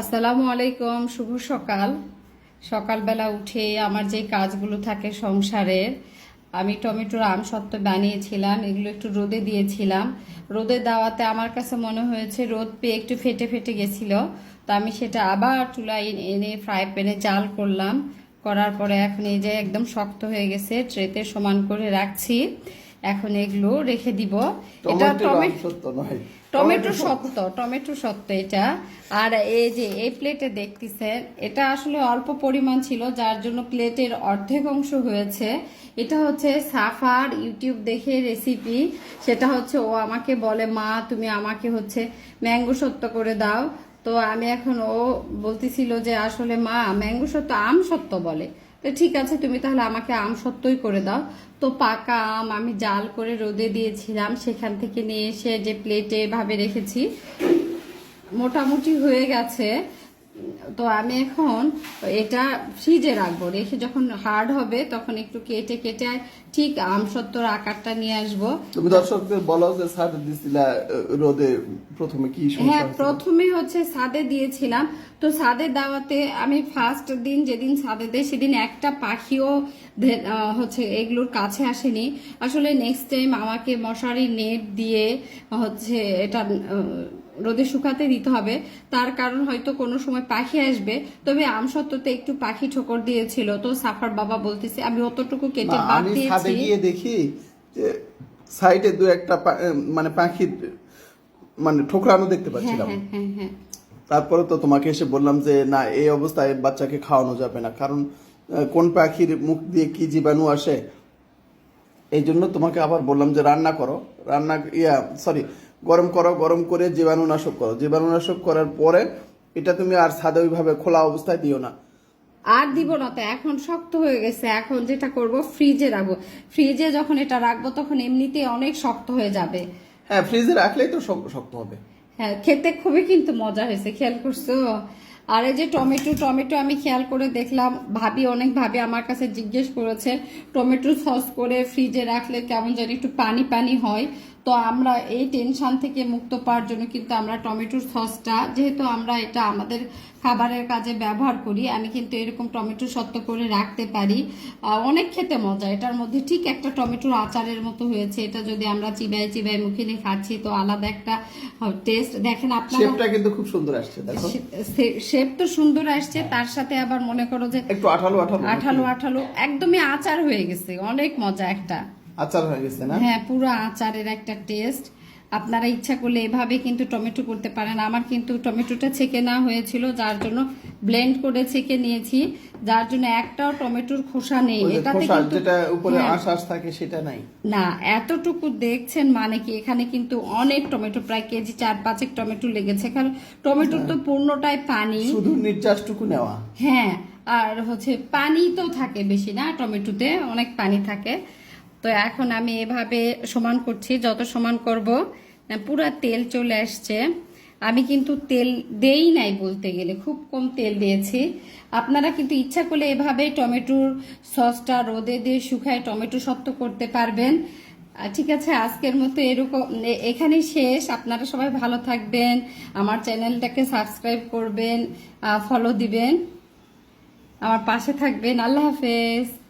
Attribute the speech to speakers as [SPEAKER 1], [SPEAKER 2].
[SPEAKER 1] আসসালামু আলাইকুম, শুভ সকাল। সকালবেলা উঠে আমার যে কাজগুলো থাকে সংসারের আমি টমেটোর আম সত্ত্ব বানিয়েছিলাম, এগুলো একটু রোদে দিয়েছিলাম। রোদে দেওয়াতে আমার কাছে মনে হয়েছে, রোদ পেয়ে একটু ফেটে ফেটে গেছিল। তো আমি সেটা আবার চুলায় এনে ফ্রাই প্যানে জাল করলাম। করার পরে এখন এই যে একদম শক্ত হয়ে গেছে, ট্রেতে সমান করে রাখছি। এখন এগুলো রেখে দিব। এটা টমেটো
[SPEAKER 2] সত্য।
[SPEAKER 1] টমেটো সত্য এটা। আর এই যে এই প্লেটে দেখতেছেন এটা আসলে অল্প পরিমাণ ছিল যার জন্য প্লেটের অর্ধেক অংশ হয়েছে। এটা হচ্ছে সাফার ইউটিউব দেখে রেসিপি সেটা হচ্ছে ও আমাকে বলে মা তুমি আমাকে হচ্ছে ম্যাঙ্গো সত্য করে দাও। তো আমি এখন ও বলতেছিল যে আসলে মা ম্যাঙ্গো সত্য আম সত্য বলে। তো ঠিক আছে, তুমি তাহলে আমাকে আম সত্যই করে দাও। তো পাকা আম আমি জাল করে রোদে দিয়েছিলাম, সেখান থেকে নিয়ে এসে যে প্লেটে ভাবে রেখেছি, মোটামুটি হয়ে গেছে। তো আমি এখন এটা ফ্রিজে রাখব। রেখে যখন হার্ড হবে তখন একটু কেটে কেটে ঠিক আম সত্তর আকারটা নিয়ে আসব।
[SPEAKER 2] তুমি দর্শকদের বলো যে স্যার দিছিলা রোদে প্রথমে কি
[SPEAKER 1] হ্যাঁ প্রথমে হচ্ছে সাদে দিয়েছিলাম। তো সাদে দেওয়াতে আমি ফার্স্ট দিন যেদিন সাদে দেয় সেদিন একটা পাখিও হচ্ছে এগুলোর কাছে আসেনি। আসলে নেক্সট টাইম আমাকে মশারি নেট দিয়ে হচ্ছে এটা রোদে শুকাতে দিতে হবে। তার কারণ হয়তো কোনো সময় পাখি আসবে। তবে আম সত্ত্বতে একটু পাখি ঠোকর দিয়েছিল। তো সাফার বাবা বলতেছে আমি অতটুকু কেটে বাদ দিয়েছি।
[SPEAKER 2] গিয়ে দেখি যে সাইডে দু একটা মানে পাখির মানে ঠোকরানো দেখতে
[SPEAKER 1] হ্যাঁ
[SPEAKER 2] পাচ্ছিলাম।
[SPEAKER 1] হ্যাঁ হ্যাঁ
[SPEAKER 2] তারপরে তো তোমাকে এসে বললাম যে না এই অবস্থায় বাচ্চাকে খাওয়ানো যাবে না। কারণ কোন পাখির মুখ দিয়ে কি জীবাণু আসে? এই জন্য তোমাকে আবার বললাম যে রান্না করো। রান্না ইয়া সরি গরম করো গরম করে জীবাণুনাশক করো। জীবাণুনাশক করার পরে এটা তুমি আর সাদা ওইভাবে খোলা অবস্থায় দিও না।
[SPEAKER 1] আর দিব না তো এখন শক্ত হয়ে গেছে। এখন যেটা করব ফ্রিজে রাখব। ফ্রিজে যখন এটা রাখব তখন এমনিতে অনেক শক্ত হয়ে যাবে।
[SPEAKER 2] হ্যাঁ ফ্রিজে রাখলেই তো শক্ত হবে।
[SPEAKER 1] হ্যাঁ খেতে খুবই কিন্তু মজা হয়েছে খেয়াল করছ? আর এই যে টমেটো টমেটো আমি খেয়াল করে দেখলাম ভাবি অনেক ভাবি আমার কাছে জিজ্ঞেস করেছে টমেটো সস করে ফ্রিজে রাখলে কেমন জানি একটু পানি পানি হয়। তো আমরা এই টেনশন থেকে মুক্ত পাওয়ার জন্য কিন্তু আমরা টমেটোর সসটা যেহেতু আমরা এটা আমাদের খাবারের কাজে ব্যবহার করি আমি কিন্তু এরকম টমেটো সত্য করে রাখতে পারি। অনেক খেতে মজা এটার মধ্যে ঠিক একটা টমেটোর আচারের মতো হয়েছে এটা যদি আমরা চিবাই চিবাই মুখে নিয়ে খাচ্ছি তো আলাদা একটা টেস্ট দেখেন আপনারা
[SPEAKER 2] কিন্তু খুব সুন্দর আসছে দেখো।
[SPEAKER 1] শেপ তো সুন্দর আসছে তার সাথে আবার মনে করো যে
[SPEAKER 2] একটু আঠালো আঠালো
[SPEAKER 1] আঠালো আঠালো একদমই আচার হয়ে গেছে অনেক মজা একটা।
[SPEAKER 2] আচার হয়ে গেছে না?
[SPEAKER 1] হ্যাঁ পুরো আচারের একটা টেস্ট আপনারা ইচ্ছা করলে এভাবে কিন্তু টমেটো করতে পারেন। আমার কিন্তু টমেটোটা ছেঁকে না হয়েছিল যার জন্য ব্লেন্ড করে ছেঁকে নিয়েছি। যার জন্য একটাও টমেটোর খোসা নেই। এটাতে কিন্তু
[SPEAKER 2] যেটা উপরে
[SPEAKER 1] হ্যাঁ।
[SPEAKER 2] থাকে সেটা নাই।
[SPEAKER 1] না এতটুকু দেখছেন মানে কি এখানে কিন্তু অনেক টমেটো প্রায় কেজি চার পাঁচেক টমেটো লেগেছে। কারণ টমেটোর তো পূর্ণটাই পানি।
[SPEAKER 2] শুধু নির্যাসটুকু নেওয়া।
[SPEAKER 1] হ্যাঁ আর হচ্ছে পানি তো থাকে বেশি না টমেটোতে অনেক পানি থাকে। তো এখন আমি এভাবে সমান করছি, যত সমান করব পুরা তেল চলে আসছে। আমি কিন্তু তেল দেই নাই বলতে গেলে, খুব কম তেল দিয়েছি। আপনারা কিন্তু ইচ্ছা করলে এভাবে টমেটোর সসটা রোদে দিয়ে শুকায় টমেটো সত্ত্ব করতে পারবেন। ঠিক আছে, আজকের মতো এরকম, এ- এখানেই শেষ। আপনারা সবাই ভালো থাকবেন, আমার চ্যানেলটাকে সাবস্ক্রাইব করবেন ফলো দিবেন। আমার পাশে থাকবেন, আল্লাহ হাফেজ।